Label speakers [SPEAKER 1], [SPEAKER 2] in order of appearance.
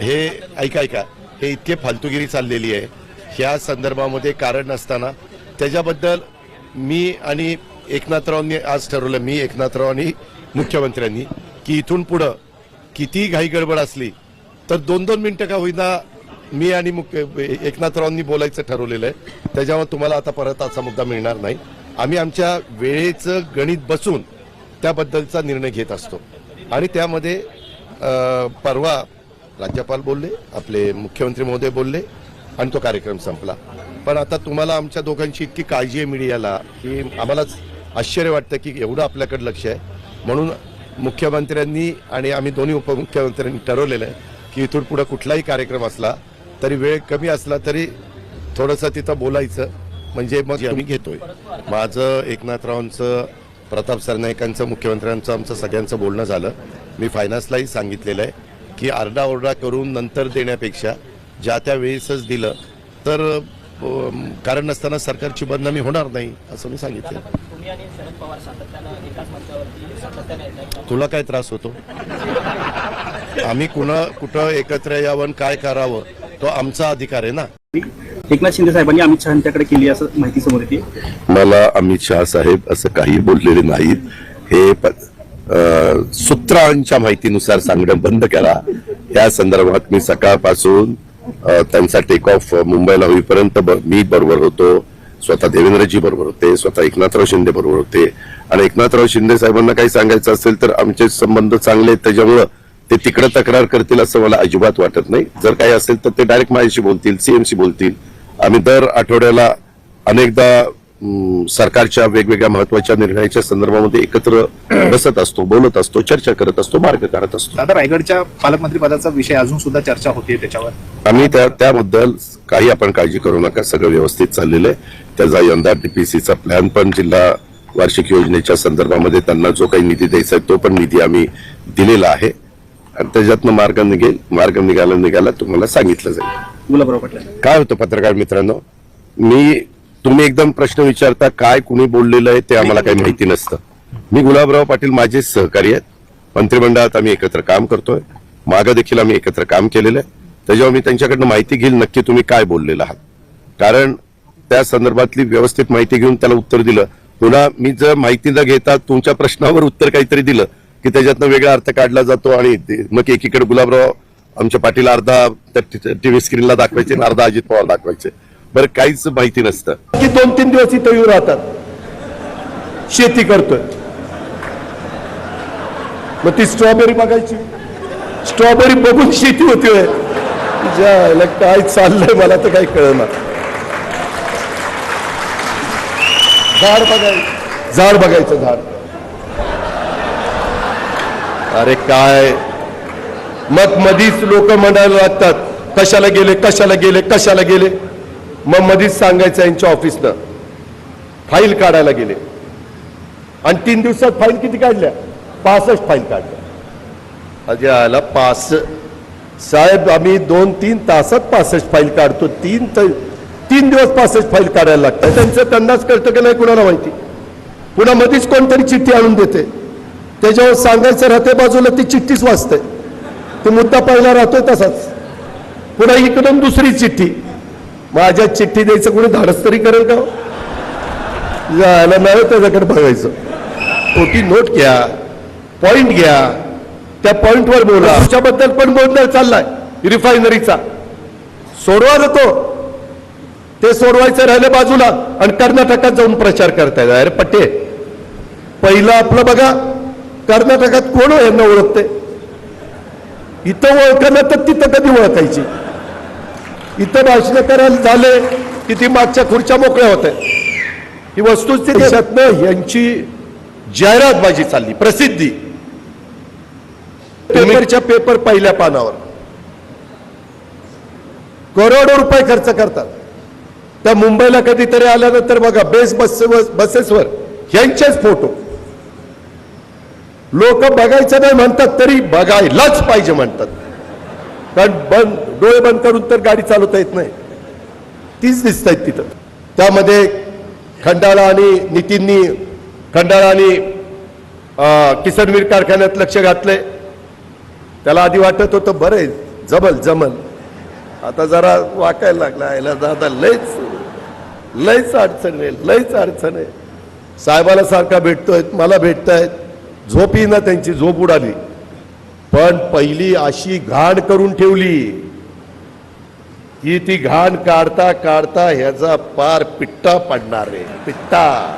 [SPEAKER 1] हे ऐका ऐका. हे इतके फालतुगिरी चाललेली आहे. ह्या संदर्भामध्ये कारण नसताना त्याच्याबद्दल मी आणि एकनाथरावांनी आज ठरवलं मी एकनाथराव आणि मुख्यमंत्र्यांनी की इथून पुढं किती घाई गडबड असली तर दोन दोन मिनिटं का होईना मी आणि मुख्य एकनाथरावांनी बोलायचं ठरवलेलं आहे. त्याच्यामुळे तुम्हाला आता परत असा मुद्दा मिळणार नाही. आम्ही आमच्या वेळेचं गणित बसून त्याबद्दलचा निर्णय घेत असतो. आणि त्यामध्ये परवा राज्यपाल बोलले आपले मुख्यमंत्री महोदय बोलले आणि तो कार्यक्रम संपला. पण आता तुम्हाला आमच्या दोघांची इतकी काळजी आहे मीडियाला की आम्हालाच आश्चर्य वाटतं की एवढं आपल्याकडे लक्ष आहे. म्हणून मुख्यमंत्र्यांनी आणि आम्ही दोन्ही उपमुख्यमंत्र्यांनी ठरवलेलं आहे की इथून पुढे कुठलाही कार्यक्रम असला तरी वेळ कमी असला तरी थोडंसं तिथं बोलायचं. म्हणजे मग आम्ही घेतोय. माझं एकनाथरावांचं प्रताप सरनाईकांचं मुख्यमंत्र्यांचं आमचं सगळ्यांचं बोलणं झालं. मी फायनान्सलाही सांगितलेलं आहे. की आरडाओरडा करून नंतर देण्यापेक्षा ज्या त्या वेळेसच दिलं तर कारण नसताना सरकारची बदनामी होणार नाही असं मी सांगितलं.
[SPEAKER 2] तुम्ही आणि शरद पवार सातत्यानं एकाच मंचावरती सातत्याने येतात
[SPEAKER 1] तुला काय त्रास होतो? आम्ही कुणा कुठं एकत्र यावं काय करावं तो आमचा अधिकार आहे ना?
[SPEAKER 3] एकनाथ शिंदे साहेबांनी अमित शहा यांच्याकडे केली असं माहिती समोर येते.
[SPEAKER 1] मला अमित शहा साहेब असं काही बोललेले नाहीत. हे सूत्रांच्या माहितीनुसार सांगणं बंद करा. या संदर्भात मी सकाळपासून त्यांचा टेक ऑफ मुंबईला होईपर्यंत ब- मी बरोबर होतो. स्वतः देवेंद्रजी बरोबर होते स्वतः एकनाथराव शिंदे बरोबर होते. आणि एकनाथराव शिंदे साहेबांना काही सांगायचं असेल तर आमचे संबंध चांगले आहेत त्याच्यामुळं ते तिकडे तक्रार करतील असं मला अजिबात वाटत नाही. जर काही असेल तर ते डायरेक्ट माझ्याशी बोलतील सीएमशी बोलतील. आम्ही दर आठवड्याला अनेकदा सरकारच्या वेगवेगळ्या महत्त्वाच्या निर्णयाच्या संदर्भामध्ये एकत्र बसत असतो बोलत असतो चर्चा करत असतो मार्ग काढत असतो.
[SPEAKER 4] दादा रायगडच्या पालकमंत्री पदाचा विषय अजून सुद्धा चर्चा होते त्याच्यावर?
[SPEAKER 1] आम्ही त्या त्याबद्दल काही आपण काळजी करू नका सगळं व्यवस्थित चाललेलं आहे. त्याचा यंदा डीपीसीचा प्लॅन पण जिल्हा वार्षिक योजनेच्या संदर्भामध्ये त्यांना जो काही निधी द्यायचा आहे तो पण निधी आम्ही दिलेला आहे. आणि त्याच्यातनं मार्ग निघेल मार्ग निघाला निघाला तुम्हाला सांगितलं जाईल. काय होतं पत्रकार मित्रांनो? मी तुम्ही एकदम प्रश्न विचारता काय कुणी बोललेलं आहे ते आम्हाला काही माहिती नसतं मी गुलाबराव पाटील माझे सहकारी आहेत मंत्रिमंडळात आम्ही एकत्र काम करतोय मागं देखील आम्ही एकत्र काम केलेलं आहे त्याच्यावर मी त्यांच्याकडनं माहिती घेईल नक्की तुम्ही काय बोललेला आहात कारण त्या संदर्भातली व्यवस्थित माहिती घेऊन त्याला उत्तर दिलं पुन्हा मी जर माहिती न घेता तुमच्या प्रश्नावर उत्तर काहीतरी दिलं की त्याच्यातनं वेगळा अर्थ काढला जातो आणि मग एकीकडे गुलाबराव आमच्या पाटील अर्धा टीव्ही स्क्रीनला दाखवायचे आणि अर्धा अजित पवार दाखवायचे बरं काहीच माहिती नसतं.
[SPEAKER 5] की दोन तीन दिवस इथं येऊ राहतात. शेती करतोय. मग ती स्ट्रॉबेरी बघायची. स्ट्रॉबेरी बघून शेती होतीय. ज्या काय चाललंय मला तर काही कळणार झाड बघायचं. झाड बघायचं झाड. अरे काय? मग मधीच लोक म्हणायला लागतात कशाला गेले कशाला गेले कशाला गेले? मग मधीच सांगायचं यांच्या ऑफिसनं. फाईल काढायला गेले. आणि तीन दिवसात फाईल किती काढल्या? पासष्ट फाईल काढल्या. अजय आला पास साहेब आम्ही दोन तीन तासात पासष्ट फाईल काढतो. तीन तर तीन दिवस पासष्ट फाईल काढायला लागतं. त्यांचं त्यांनाच कळतं की नाही कुणाला माहिती? पुन्हा मध्येच कोणतरी चिठ्ठी आणून देते. त्याच्यावर सांगायचं राहते बाजूला ती चिठ्ठीच वाचते. तो मुद्दा पहिला राहतोय तसाच. पुन्हा इकडून दुसरी चिठ्ठी. माझ्या चिठ्ठी द्यायचं कोणी धाडस तरी करेल का हो? जायला नाही त्याच्याकडे बघायचं. खोटी नोट घ्या पॉइंट घ्या त्या पॉइंटवर बोला. त्याच्याबद्दल पण बोलणार चाललाय रिफायनरीचा सोडवा जातो ते. सोडवायचं राहिले बाजूला आणि कर्नाटकात जाऊन प्रचार करतायत अरे पट्टे पहिलं आपलं बघा कर्नाटकात कोण हो यांना ओळखते इथं ओळखलं तर तिथं कधी ओळखायची? इथं भाषण करायला झाले की ती मागच्या खुर्च्या मोकळ्या होत्या. ही वस्तुस्थिती देशातनं यांची जाहिरातबाजी चालली प्रसिद्धी. पेपरच्या पेपर पहिल्या पानावर. करोडो रुपये खर्च करतात. त्या मुंबईला कधीतरी आल्यानंतर बघा बेस बस बसेसवर यांचेच फोटो. लोक बघायचं नाही म्हणतात तरी बघायलाच पाहिजे म्हणतात. कारण बंद डोळे बंद करून तर गाडी चालवता येत नाही. तीच दिसत आहेत तिथं. त्यामध्ये खंडाळा आणि नितीननी खंडाळा आणि किसनवीर कारखान्यात लक्ष घातलंय. त्याला आधी वाटत होतं बरं आहे जमल जमल. आता जरा वाकायला लागला याला दादा लयच लयच अडचण आहे लयच अडचण आहे. साहेबाला सारखा भेटतोय मला भेटतायत. झोपी ना त्यांची झोप उडाली. पण पहिली अशी घाण करून ठेवली. की ती घाण काढता काढता ह्याचा पार पिट्टा पडणार आहे. पिट्टा.